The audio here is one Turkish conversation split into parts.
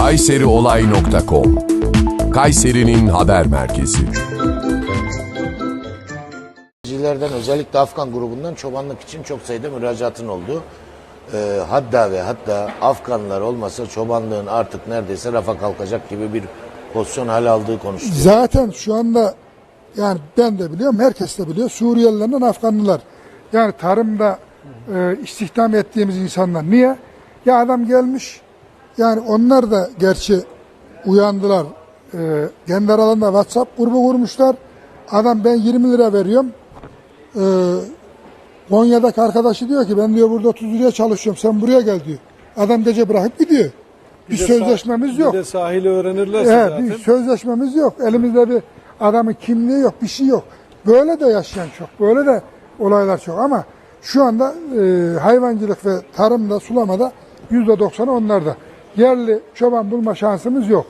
kayseriolay.com Kayseri'nin haber merkezi. Üreticilerden özellikle Afgan grubundan çobanlık için çok sayıda müracaatın oldu. Ee, hatta ve hatta Afganlar olmasa çobanlığın artık neredeyse rafa kalkacak gibi bir pozisyon hal aldığı konuşuluyor. Zaten şu anda yani ben de biliyorum, herkes de biliyor. Suriyelilerden Afganlılar. Yani tarımda e, istihdam ettiğimiz insanlar. Niye? Ya adam gelmiş, yani onlar da gerçi uyandılar. E, kendi aralarında WhatsApp grubu kurmuşlar. Adam ben 20 lira veriyorum. E, Konya'daki arkadaşı diyor ki ben diyor burada 30 liraya çalışıyorum sen buraya gel diyor. Adam gece bırakıp gidiyor. Bir, de sözleşmemiz sah- yok. Bir de sahili öğrenirlerse Evet, zaten. bir sözleşmemiz yok. Elimizde bir adamın kimliği yok, bir şey yok. Böyle de yaşayan çok, böyle de olaylar çok ama şu anda e, hayvancılık ve tarımda, sulamada yüzde doksanı onlarda. Yerli çoban bulma şansımız yok.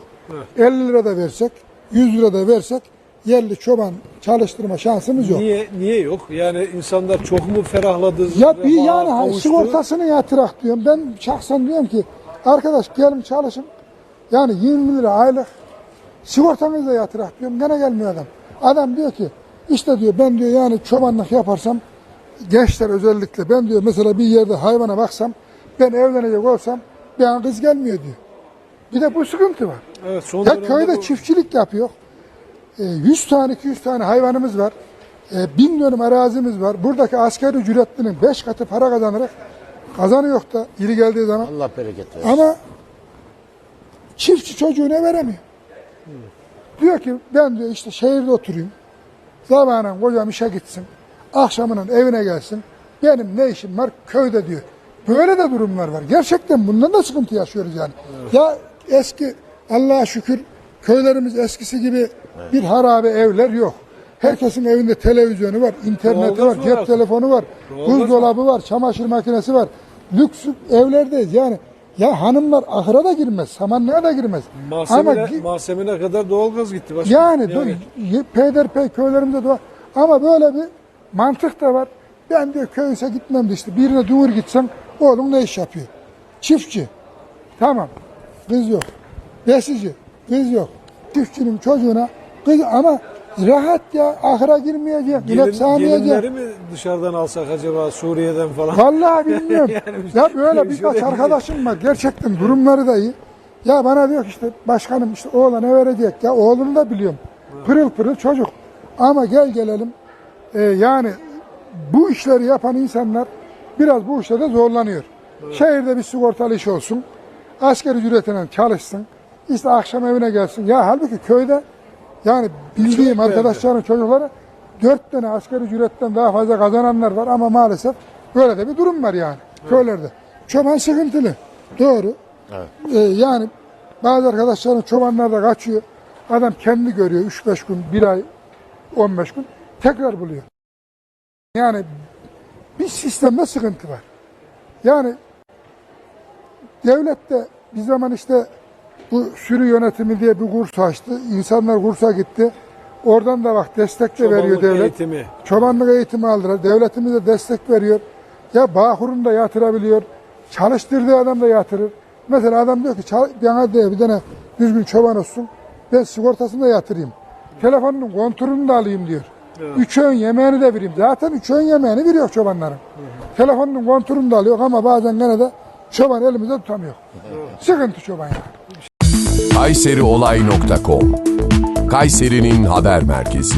50 lira da versek, 100 lira da versek yerli çoban çalıştırma şansımız yok. Niye niye yok? Yani insanlar çok mu ferahladı? Ya bir yani hani kavuştu? sigortasını yatırak diyorum. Ben şahsen diyorum ki arkadaş gelin çalışın. Yani 20 lira aylık sigortanızı da yatırak diyorum. Gene gelmiyor adam. Adam diyor ki işte diyor ben diyor yani çobanlık yaparsam gençler özellikle ben diyor mesela bir yerde hayvana baksam ben evlenecek olsam bir an kız gelmiyor diyor. Bir de bu sıkıntı var. Evet, son Ya köyde bu- çiftçilik yapıyor. E, 100 tane 200 tane hayvanımız var. E, bin dönüm arazimiz var. Buradaki asgari ücretlinin 5 katı para kazanarak kazanıyor da iri geldiği zaman. Allah bereket versin. Ama çiftçi çocuğuna veremiyor. Diyor ki ben diyor işte şehirde oturayım. Sabahın kocam işe gitsin. Akşamının evine gelsin. Benim ne işim var köyde diyor. Böyle de durumlar var. Gerçekten bundan da sıkıntı yaşıyoruz yani. Ya eski Allah'a şükür köylerimiz eskisi gibi bir harabe evler yok. Herkesin evinde televizyonu var, interneti Doğalgaz var, var cep artık. telefonu var, buzdolabı var, çamaşır makinesi var. Lüks evlerdeyiz yani. Ya hanımlar ahıra da girmez, samanlığa da girmez. Malsemine, Ama malsemine kadar doğalgaz gitti. Başka. yani, yani. peyderpey köylerimizde de var. Ama böyle bir mantık da var. Ben diyor köyse gitmem de işte birine dumur gitsem oğlum ne iş yapıyor? Çiftçi. Tamam. Kız yok. Besici. Kız yok. Çiftçinin çocuğuna kız ama rahat ya ahıra girmeyecek. Gelin, sağmayacak. gelinleri mi dışarıdan alsak acaba Suriye'den falan? Vallahi bilmiyorum. Yani ya böyle bir birkaç arkadaşım var. Gerçekten durumları da iyi. Ya bana diyor ki işte başkanım işte oğlan ne verecek? Ya oğlunu da biliyorum. Pırıl pırıl çocuk. Ama gel gelelim. e, yani bu işleri yapan insanlar biraz bu işlerde zorlanıyor. Şehirde bir sigortalı iş olsun. Asgari ücretiyle çalışsın. İşte akşam evine gelsin. Ya halbuki köyde yani bildiğim Çok arkadaşların çocukları dört tane asgari ücretten daha fazla kazananlar var ama maalesef böyle de bir durum var yani köylerde. Çoban sıkıntılı. Doğru. Ee, yani bazı arkadaşların çobanlar da kaçıyor. Adam kendi görüyor 3-5 gün, 1 ay, 15 gün tekrar buluyor. Yani bir sistemde sıkıntı var. Yani devlet de bir zaman işte bu sürü yönetimi diye bir kurs açtı. İnsanlar kursa gitti. Oradan da bak destek de veriyor devlet. eğitimi. Çobanlık eğitimi aldılar. Devletimiz de destek veriyor. Ya Bağkur'un da yatırabiliyor. Çalıştırdığı adam da yatırır. Mesela adam diyor ki "Çal- bana diyor bir tane düzgün çoban olsun. Ben sigortasını da yatırayım. Telefonunun kontrolünü de alayım diyor. Üç öğün yemeğini de vereyim. Zaten üç öğün yemeğini veriyor çobanların. Telefonunun kontrolünü de alıyor ama bazen gene de çoban elimizde tutamıyor. Sıkıntı çoban yani. kayseriolay.com Kayseri'nin haber merkezi.